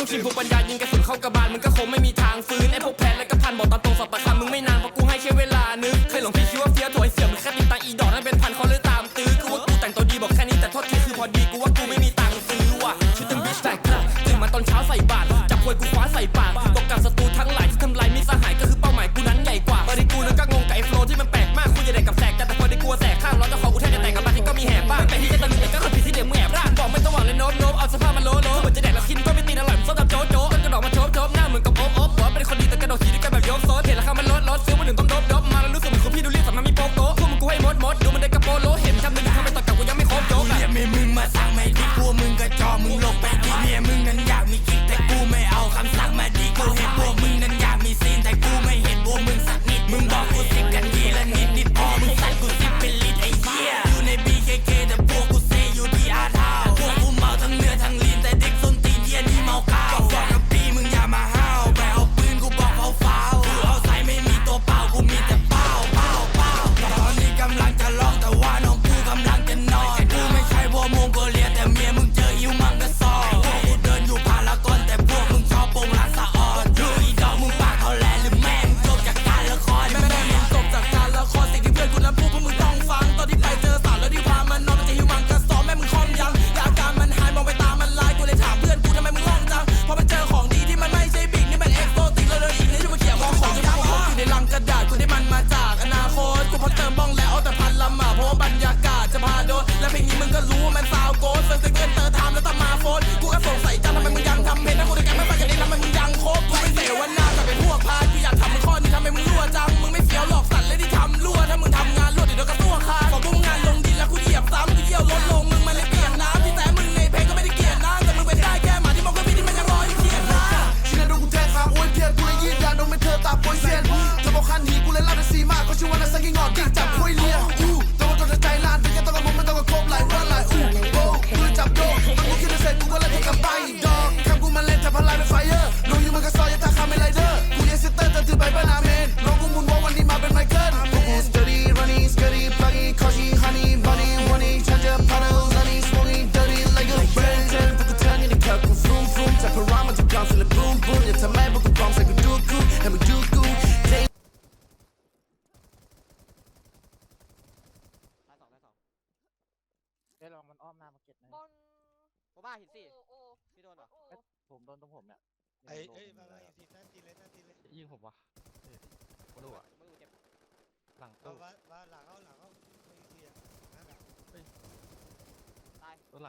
ต้องชิงภูมิปัญญายิงกระสุนเข้ากระบาลมึงก็คงไม่มีทางฟื้นไอ้พวกแพลนและก็พันบอกตามตรงสอบปากคำมึงไม่นาน เติมบ้องแล้ว ได้ลองมันอ้อมหน้ามาเก็ตนะ บนโมบ้าเห็นสิโพี่โดนเหรอผมโดนตรงผมเนี่ยเอ้ยเอ้ยมามาอีกทีน่นทีเลยน่นทีเลยยิงผมวะไม่รู้อะม่รู้เจ็บหลังเตู้ว่าว่าหลังเขาหลังเขาอีกทีอะนั่นแหละตัวหลัง